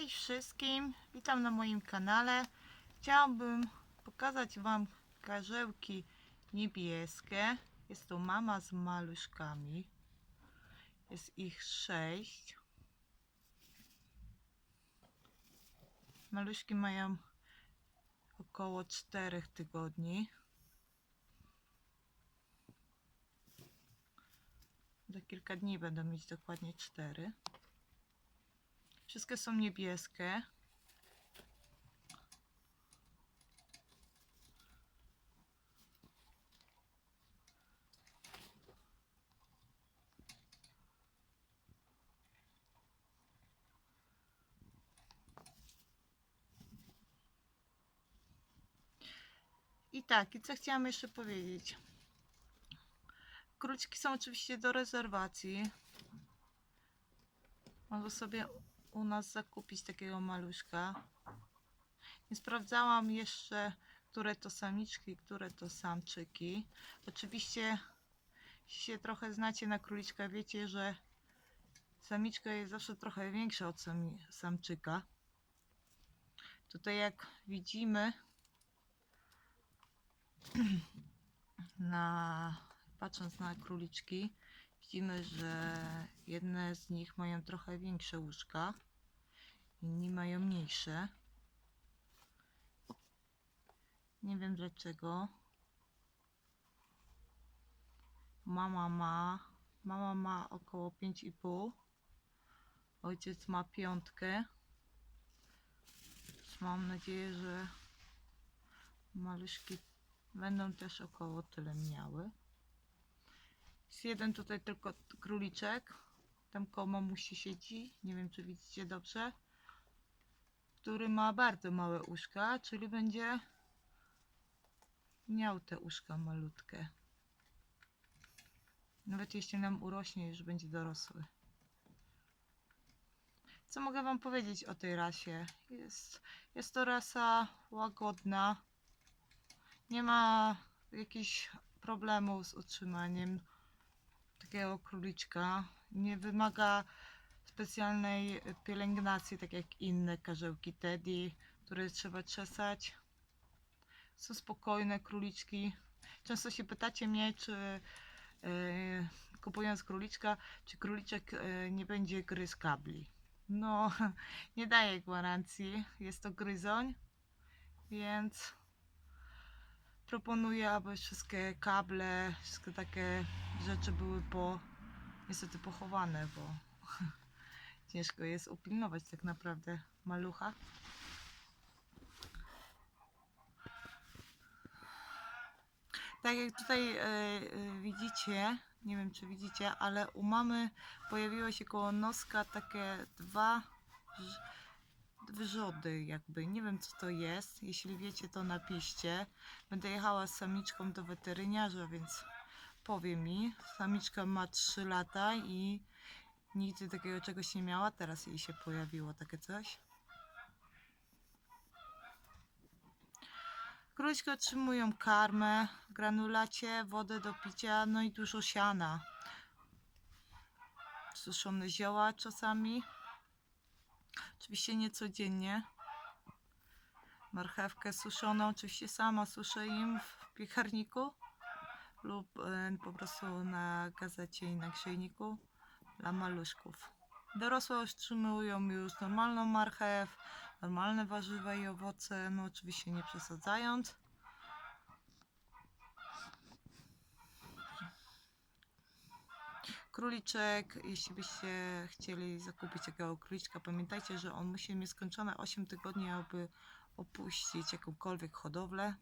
Cześć wszystkim, witam na moim kanale. Chciałabym pokazać Wam karzełki niebieskie. Jest to mama z maluszkami. Jest ich sześć. Maluszki mają około 4 tygodni. Za kilka dni będą mieć dokładnie 4. Wszystkie są niebieskie. I tak, i co chciałam jeszcze powiedzieć. Króczki są oczywiście do rezerwacji. Mogę sobie u nas zakupić takiego maluszka. Nie sprawdzałam jeszcze, które to samiczki, które to samczyki. Oczywiście, jeśli się trochę znacie na króliczka, wiecie, że samiczka jest zawsze trochę większa od sami, samczyka. Tutaj jak widzimy na patrząc na króliczki, widzimy, że jedne z nich mają trochę większe łóżka, inni mają mniejsze. Nie wiem dlaczego. Mama ma, mama ma około 5,5. Ojciec ma piątkę. Więc Mam nadzieję, że maluszki będą też około tyle miały. Jest jeden tutaj tylko króliczek. Tam koło mamusi siedzi. Nie wiem, czy widzicie dobrze. Który ma bardzo małe uszka, czyli będzie miał te uszka malutkie. Nawet jeśli nam urośnie, już będzie dorosły. Co mogę Wam powiedzieć o tej rasie? Jest, jest to rasa łagodna. Nie ma jakichś problemów z utrzymaniem takiego króliczka. Nie wymaga specjalnej pielęgnacji, tak jak inne karzełki teddy, które trzeba czesać. Są spokojne króliczki. Często się pytacie mnie, czy e, kupując króliczka, czy króliczek e, nie będzie gryzł kabli. No, nie daję gwarancji. Jest to gryzoń, więc proponuję, aby wszystkie kable, wszystkie takie rzeczy były po, niestety pochowane, bo ciężko jest upilnować tak naprawdę malucha. Tak jak tutaj e, e, widzicie, nie wiem czy widzicie, ale u mamy pojawiło się koło noska takie dwa wrzody jakby. Nie wiem co to jest. Jeśli wiecie to napiszcie. Będę jechała z samiczką do weteryniarza, więc powie mi. Samiczka ma 3 lata i nigdy takiego czegoś nie miała. Teraz jej się pojawiło takie coś. Króliczki otrzymują karmę granulacie, wodę do picia, no i dużo siana. Suszone zioła czasami. Oczywiście nie codziennie. Marchewkę suszoną, oczywiście sama suszę im w piekarniku lub po prostu na gazecie i na grzejniku dla maluszków. Dorosłe otrzymują już normalną marchew, normalne warzywa i owoce, no oczywiście nie przesadzając. Króliczek, jeśli byście chcieli zakupić takiego króliczka, pamiętajcie, że on musi mieć skończone 8 tygodni, aby opuścić jakąkolwiek hodowlę.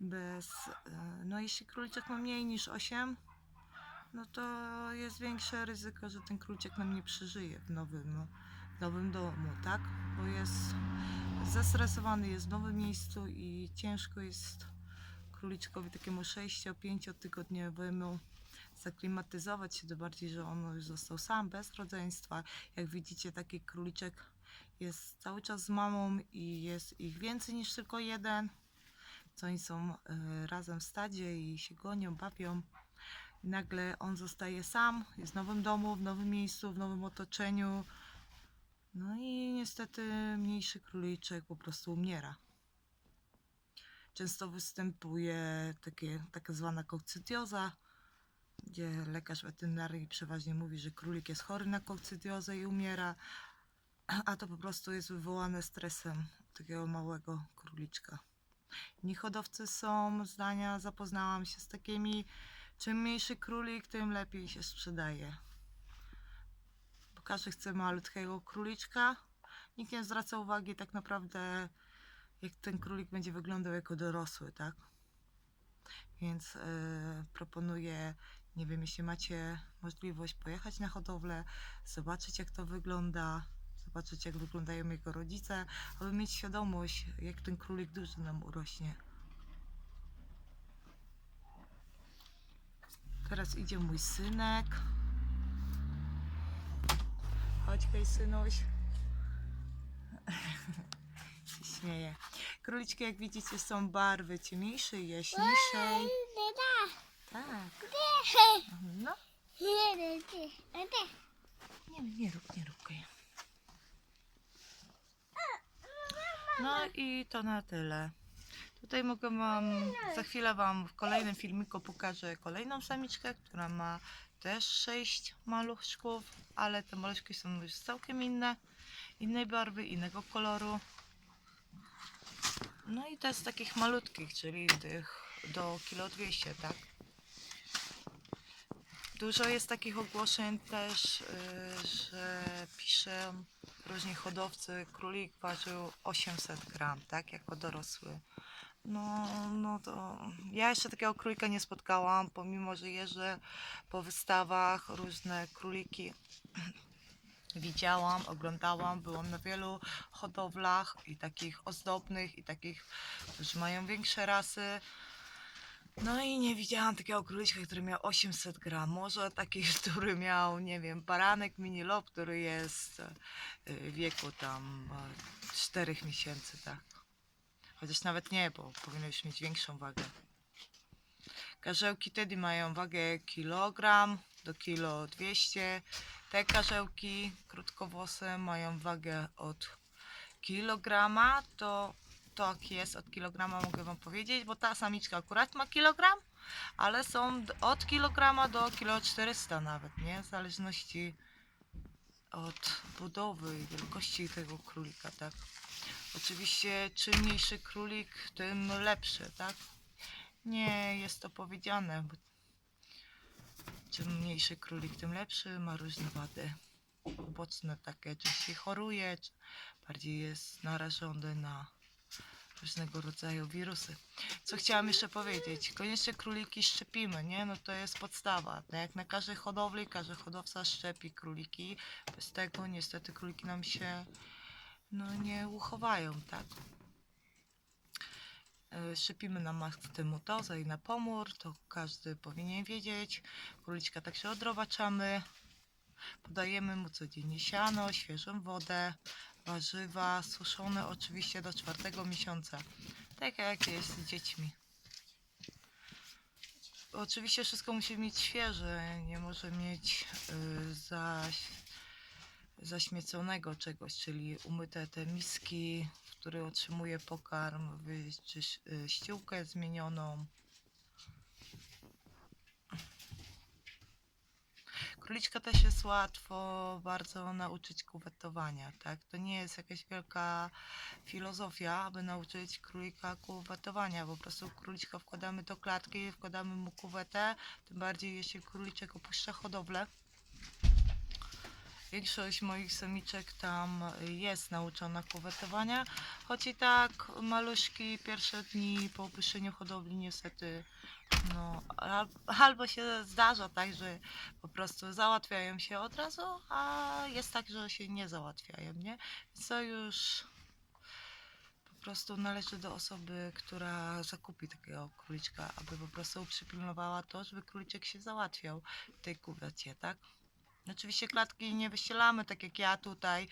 Bez, e, no jeśli króliczek ma mniej niż 8, no to jest większe ryzyko, że ten króliczek nam nie przeżyje w nowym, w nowym domu, tak? Bo jest zestresowany, jest w nowym miejscu i ciężko jest króliczkowi takiemu 6-5 tygodniowemu zaklimatyzować się, tym bardziej, że on już został sam, bez rodzeństwa. Jak widzicie, taki króliczek jest cały czas z mamą i jest ich więcej niż tylko jeden. Co oni są e, razem w stadzie i się gonią, bawią. I nagle on zostaje sam, jest w nowym domu, w nowym miejscu, w nowym otoczeniu. No i niestety mniejszy króliczek po prostu umiera. Często występuje takie, taka zwana kokcytioza, gdzie lekarz weterynarii przeważnie mówi, że królik jest chory na kokcytiozę i umiera, a to po prostu jest wywołane stresem takiego małego króliczka. Inni hodowcy są zdania, zapoznałam się z takimi, czym mniejszy królik, tym lepiej się sprzedaje. Bo każdy chce malutkiego króliczka. Nikt nie zwraca uwagi tak naprawdę, jak ten królik będzie wyglądał jako dorosły, tak? Więc e, proponuję, nie wiem, jeśli macie możliwość pojechać na hodowlę, zobaczyć jak to wygląda, zobaczyć jak wyglądają jego rodzice, aby mieć świadomość, jak ten królik duży nam urośnie. Teraz idzie mój synek. Chodź, hej, synuś. śmieje. Króliczki, jak widzicie, są barwy ciemniejszej, jaśniejszej. Tak. No, nie, nie rób, nie rób Kaja. No i to na tyle. Tutaj mogę wam, za chwilę wam w kolejnym filmiku pokażę kolejną samiczkę, która ma też sześć maluszków, ale te maluszki są już całkiem inne, innej barwy, innego koloru. No i te z takich malutkich, czyli tych do kilo 200, tak? Dużo jest takich ogłoszeń też, y, że piszą różni hodowcy, królik ważył 800 gram, tak, jako dorosły. No, no to ja jeszcze takiego królika nie spotkałam, pomimo, że jeżdżę po wystawach, różne króliki widziałam, oglądałam, byłam na wielu hodowlach i takich ozdobnych, i takich, którzy mają większe rasy. No i nie widziałam takiego króliczka, który miał 800 gram. Może taki, który miał, nie wiem, baranek mini lob, który jest e, w wieku tam 4 miesięcy, tak. Chociaż nawet nie, bo powinno już mieć większą wagę. Karzełki wtedy mają wagę kilogram do kilo 200. Te karzełki krótkowłose mają wagę od kilograma do tak jest od kilograma mogę wam powiedzieć, bo ta samiczka akurat ma kilogram, ale są od kilograma do kilo 400 nawet, nie? W zależności od budowy i wielkości tego królika, tak? Oczywiście czym mniejszy królik, tym lepszy, tak? Nie jest to powiedziane, bo czym mniejszy królik, tym lepszy, ma różne wady uboczne takie, czy się choruje, czy bardziej jest narażony na różnego rodzaju wirusy. Co chciałam jeszcze powiedzieć? Koniecznie króliki szczepimy, nie? No to jest podstawa. Tak jak na każdej hodowli, każdy hodowca szczepi króliki. Bez tego niestety króliki nam się no, nie uchowają, tak? E, Szczepimy na maktymutozę i na pomór, to każdy powinien wiedzieć. Króliczka także odrobaczamy. Podajemy mu codziennie siano, świeżą wodę, warzywa suszone oczywiście do czwartego miesiąca. Tak jak jest z dziećmi. Oczywiście wszystko musi mieć świeże, nie może mieć y, zaś, zaśmieconego czegoś, czyli umyte te miski, w których otrzymuje pokarm, wy- czy ś- y, ściółkę zmienioną. Króliczka też jest łatwo bardzo nauczyć kuwetowania, tak? To nie jest jakaś wielka filozofia, aby nauczyć królika kuwetowania. Po prostu króliczka wkładamy do klatki, wkładamy mu kuwetę, tym bardziej jeśli króliczek opuszcza hodowlę. Większość moich samiczek tam jest nauczona kuwetowania, choć i tak maluszki pierwsze dni po opuszczeniu hodowli niestety no, al- albo się zdarza tak, że po prostu załatwiają się od razu, a jest tak, że się nie załatwiają, nie? To już po prostu należy do osoby, która zakupi takiego króliczka, aby po prostu przypilnowała to, żeby króliczek się załatwiał w tej kuwecie, tak? Oczywiście klatki nie wyścielamy, tak jak ja tutaj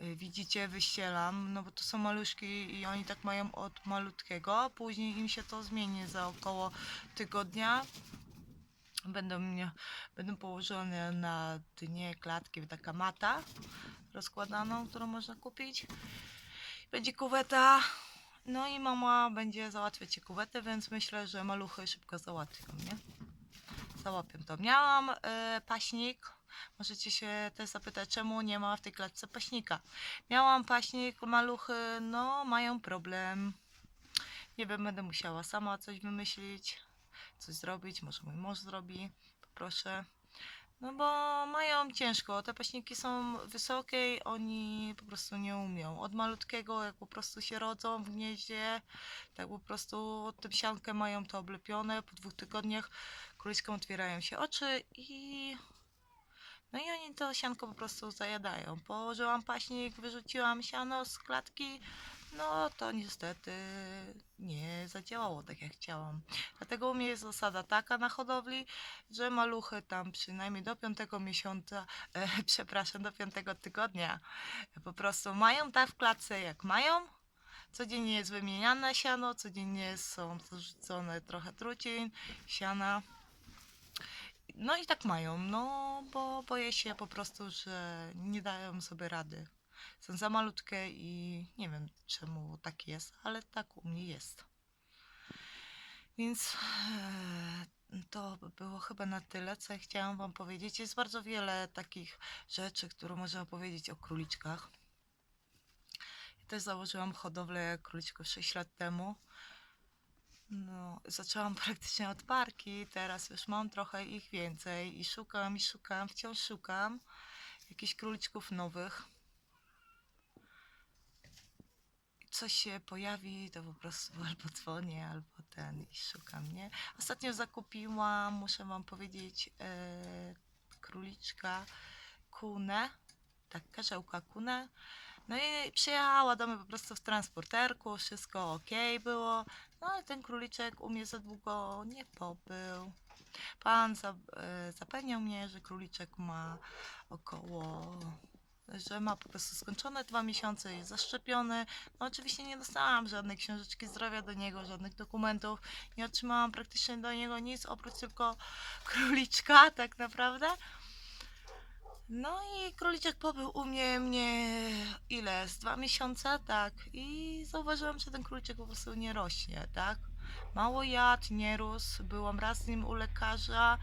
y, widzicie, wyścielam, no bo to są maluszki i oni tak mają od malutkiego, później im się to zmieni za około tygodnia. Będą, mnie, będą położone na dnie klatki taka mata, rozkładaną, którą można kupić. Będzie kuweta. No i mama będzie załatwiać kuwetę, więc myślę, że maluchy szybko załatwią, nie? Załapią to. Miałam e, paśnik. Możecie się też zapytać, czemu nie ma w tej klatce paśnika. Miałam paśnik, maluchy, no mają problem. Nie wiem, będę musiała sama coś wymyślić, coś zrobić, może mój mąż zrobi, poproszę. No bo mają ciężko, te paśniki są wysokie oni po prostu nie umią. Od malutkiego, jak po prostu się rodzą w gnieździe, tak po prostu tym siankę mają to oblepione, po dwóch tygodniach króliczkom otwierają się oczy i no i oni to sianko po prostu zajadają. Położyłam paśnik, wyrzuciłam siano z klatki, no to niestety nie zadziałało tak jak chciałam. Dlatego u mnie jest zasada taka na hodowli, że maluchy tam przynajmniej do piątego miesiąca, e, przepraszam, do piątego tygodnia po prostu mają tak w klatce jak mają. Codziennie jest wymieniane siano, codziennie są zarzucone trochę trucizn, siana. No i tak mają, no bo boję się po prostu, że nie dają sobie rady. Są za malutkie i nie wiem czemu tak jest, ale tak u mnie jest. Więc e, to by było chyba na tyle, co ja chciałam Wam powiedzieć. Jest bardzo wiele takich rzeczy, które można powiedzieć o króliczkach. Ja też założyłam hodowlę króliczków 6 lat temu. No, zaczęłam praktycznie od parki, teraz już mam trochę ich więcej i szukam, i szukam, wciąż szukam jakichś króliczków nowych. Coś się pojawi, to po prostu albo dzwonię, albo ten i szukam, nie? Ostatnio zakupiłam, muszę wam powiedzieć, e, króliczka kunę, tak, karzełka kunę. No i przyjechała do mnie po prostu w transporterku, wszystko ok było. No ale ten króliczek u mnie za długo nie pobył. Pan za, e, zapewniał mnie, że króliczek ma około, że ma po prostu skończone dwa miesiące, jest zaszczepiony. No oczywiście nie dostałam żadnej książeczki zdrowia do niego, żadnych dokumentów. Nie otrzymałam praktycznie do niego nic oprócz tylko króliczka tak naprawdę. No i króliczek pobył u mnie, mnie ile? Z dwa miesiące, tak. I zauważyłam, że ten króliczek po prostu nie rośnie, tak. Mało jadł, nie rósł. Byłam raz z nim u lekarza.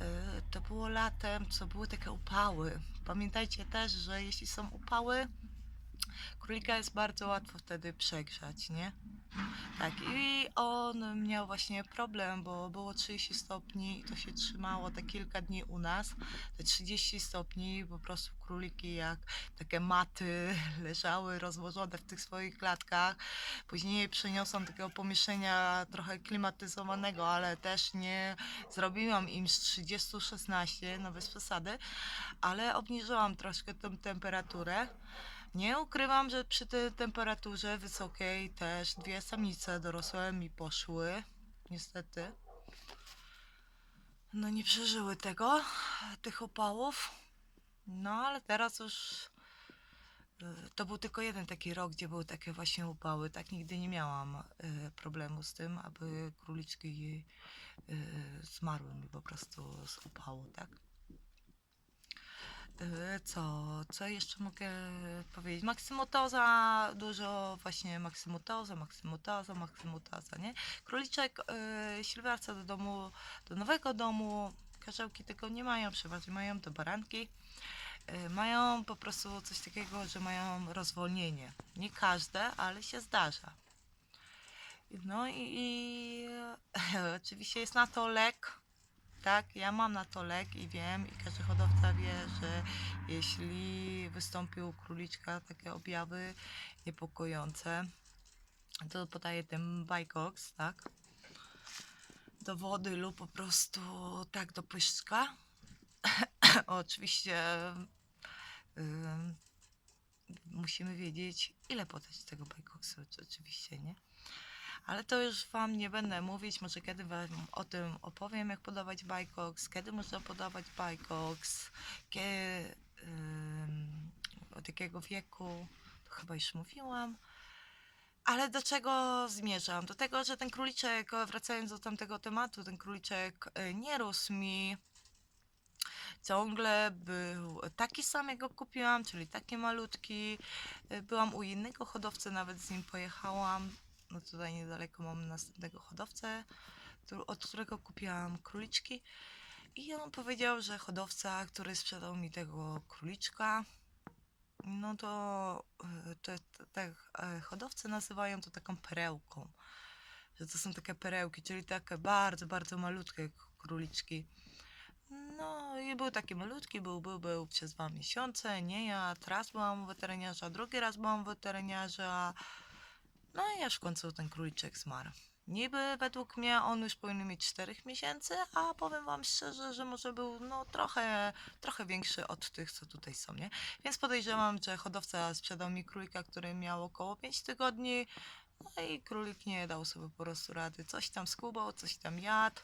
Yy, To było latem, co były takie upały. Pamiętajcie też, że jeśli są upały, królika jest bardzo łatwo wtedy przegrzać, nie? Tak, i on miał właśnie problem, bo było 30 stopni i to się trzymało te kilka dni u nas. Te 30 stopni, po prostu króliki jak takie maty leżały rozłożone w tych swoich klatkach. Później przeniosłam takiego pomieszczenia trochę klimatyzowanego, ale też nie zrobiłam im z 30 16, no bez przesady, ale obniżyłam troszkę tę temperaturę. Nie ukrywam, że przy tej temperaturze wysokiej też dwie samice dorosłe mi poszły. Niestety. No nie przeżyły tego, tych opałów. No ale teraz już y, to był tylko jeden taki rok, gdzie były takie właśnie upały. Tak nigdy nie miałam y, problemu z tym, aby króliczki y, zmarły mi po prostu z upału, tak? Y, Co, co jeszcze mogę powiedzieć? Maksymotoza, dużo właśnie maksymotoza, maksymotoza, maksymotoza, nie? Króliczek y, Silwarca do domu, do nowego domu, karzełki tego nie mają, przeważnie mają to baranki. Y, Mają po prostu coś takiego, że mają rozwolnienie. Nie każde, ale się zdarza. No i, i oczywiście jest na to lek, tak, ja mam na to lek i wiem, i każdy hodowca wie, że jeśli wystąpił u króliczka takie objawy niepokojące, to podaje ten Bajkox, tak, do wody lub po prostu tak do pyszczka. Oczywiście ym, musimy wiedzieć, ile podać tego Bajkoksu, oczywiście, nie? Ale to już Wam nie będę mówić, może kiedy Wam o tym opowiem, jak podawać Bajkoks, kiedy można podawać Bajkoks, ym, od jakiego wieku, to chyba już mówiłam. Ale do czego zmierzam? Do tego, że ten króliczek, wracając do tamtego tematu, ten króliczek y, nie rósł mi ciągle był taki sam, jak go kupiłam, czyli taki malutki. Y, Byłam u innego hodowcy, nawet z nim pojechałam. No tutaj niedaleko mam następnego hodowcę, od którego kupiłam króliczki. I on powiedział, że hodowca, który sprzedał mi tego króliczka, no to y, te, te, e, hodowcy nazywają to taką perełką. Że to są takie perełki, czyli takie bardzo, bardzo malutkie króliczki. No i był taki malutki, był, był, był przez dwa miesiące, nie jadł. Raz byłam weterynarza, drugi raz byłam weterynarza. No i aż w końcu ten króliczek zmarł. Niby według mnie on już powinien mieć 4 miesięcy, a powiem wam szczerze, że może był no trochę, trochę większy od tych, co tutaj są, nie? Więc podejrzewam, że hodowca sprzedał mi królika, który miał około 5 tygodni. No i królik nie dał sobie po prostu rady. Coś tam skubał, coś tam jadł.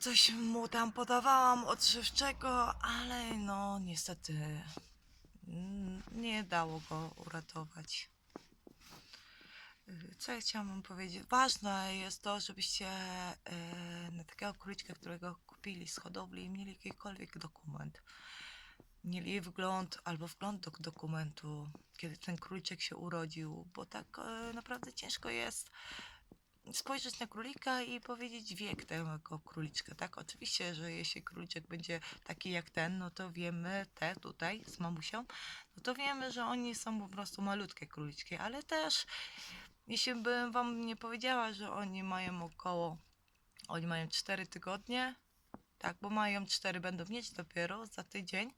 Coś mu tam podawałam odżywczego, ale no niestety mm, nie dało go uratować. Co ja chciałam wam powiedzieć? Ważne jest to, żebyście e, na takiego króliczka, którego kupili z hodowli, mieli jakikolwiek dokument. Mieli wgląd albo wgląd do dokumentu, kiedy ten króliczek się urodził, bo tak e, naprawdę ciężko jest spojrzeć na królika i powiedzieć wiek tego króliczka, tak? Oczywiście, że jeśli króliczek będzie taki jak ten, no to wiemy, te tutaj z mamusią, no to wiemy, że oni są po prostu malutkie króliczki, ale też jeśli bym wam nie powiedziała, że oni mają około, oni mają 4 tygodnie, tak, bo mają 4, będą mieć dopiero za tydzień,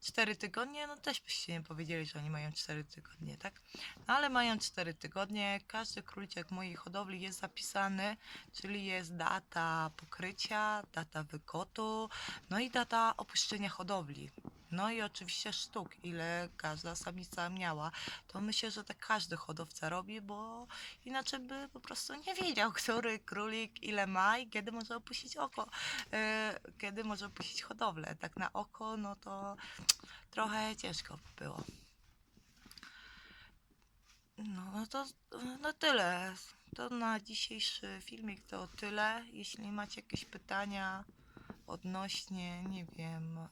4 tygodnie, no też byście nie powiedzieli, że oni mają 4 tygodnie, tak? No ale mają 4 tygodnie, każdy króliczek mojej hodowli jest zapisany, czyli jest data pokrycia, data wykotu, no i data opuszczenia hodowli. No i oczywiście sztuk, ile każda samica miała. To myślę, że tak każdy hodowca robi, bo inaczej by po prostu nie wiedział, który królik ile ma i kiedy może opuścić oko, e, kiedy może opuścić hodowlę. Tak na oko, no to trochę ciężko by było. No, no to no tyle. To na dzisiejszy filmik to tyle. Jeśli macie jakieś pytania odnośnie, nie wiem, e,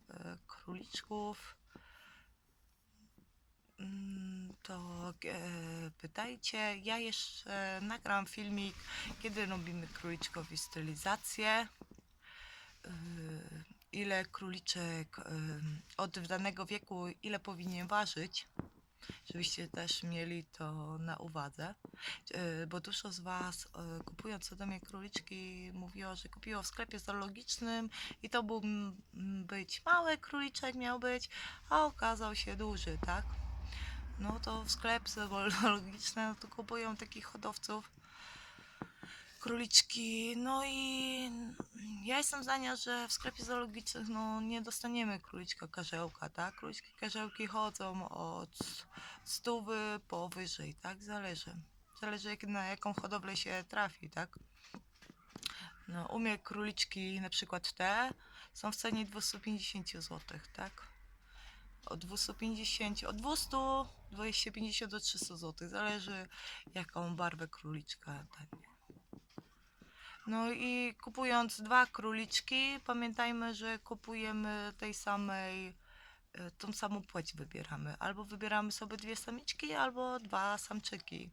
króliczków, mm, to e, pytajcie. Ja jeszcze nagram filmik, kiedy robimy króliczkowi stylizację. Y, ile króliczek od danego wieku, ile powinien ważyć, żebyście też mieli to na uwadze, Y, bo dużo z Was y, kupując ode mnie króliczki mówiło, że kupiło w sklepie zoologicznym i to był być mały króliczek miał być, a okazał się duży, tak? No to w sklep zoologiczny no to kupują takich hodowców króliczki. No i ja jestem zdania, że w sklepie zoologicznym no, nie dostaniemy króliczka karzełka, tak? Króliczki karzełki chodzą od stówy powyżej, tak? Zależy. Zależy na jaką hodowlę się trafi, tak? No, u mnie króliczki, na przykład te, są w cenie 250 zł, tak? Od 250, od 200, 250 do 300 zł. Zależy jaką barwę króliczka. No i kupując dwa króliczki, pamiętajmy, że kupujemy tej samej, e, tą samą płeć wybieramy. Albo wybieramy sobie dwie samiczki, albo dwa samczyki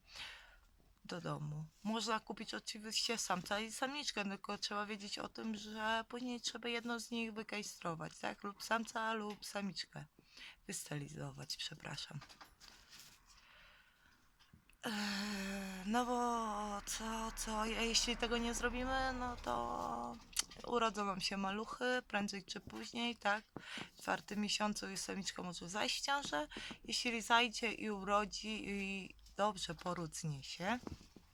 do domu. Można kupić oczywiście samca i samiczkę, tylko trzeba wiedzieć o tym, że później trzeba jedną z nich wykajstrować, tak? Lub samca, lub samiczkę. Wystylizować, przepraszam. Eee, No bo co, co, jeśli tego nie zrobimy, no to urodzą nam się maluchy, prędzej czy później, tak? W czwartym miesiącu już samiczka może zajść w ciążę. Jeśli zajdzie i urodzi i dobrze poród zniesie,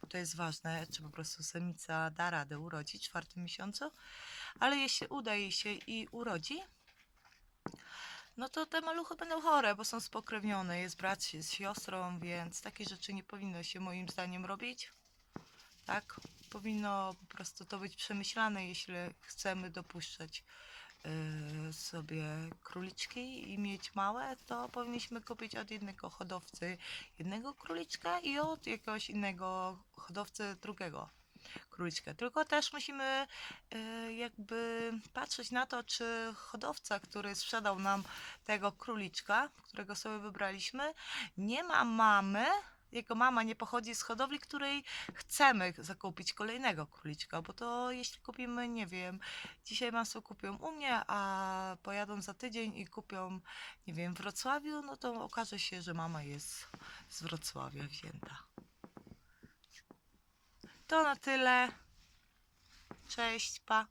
to jest ważne, czy po prostu samica da radę urodzić w czwartym miesiącu, ale jeśli uda jej się i urodzi, no to te maluchy będą chore, bo są spokrewnione. Jest brat się z siostrą, więc takie rzeczy nie powinno się moim zdaniem robić. Tak? Powinno po prostu to być przemyślane, jeśli chcemy dopuszczać yy, sobie króliczki i mieć małe, to powinniśmy kupić od jednego hodowcy jednego króliczka i od jakiegoś innego hodowcy drugiego. Króliczka. Tylko też musimy e, jakby patrzeć na to, czy hodowca, który sprzedał nam tego króliczka, którego sobie wybraliśmy, nie ma mamy, jego mama nie pochodzi z hodowli, której chcemy zakupić kolejnego króliczka, bo to jeśli kupimy, nie wiem, dzisiaj masło kupią u mnie, a pojadą za tydzień i kupią, nie wiem, w Wrocławiu, no to okaże się, że mama jest z Wrocławia wzięta. To na tyle. Cześć, pa.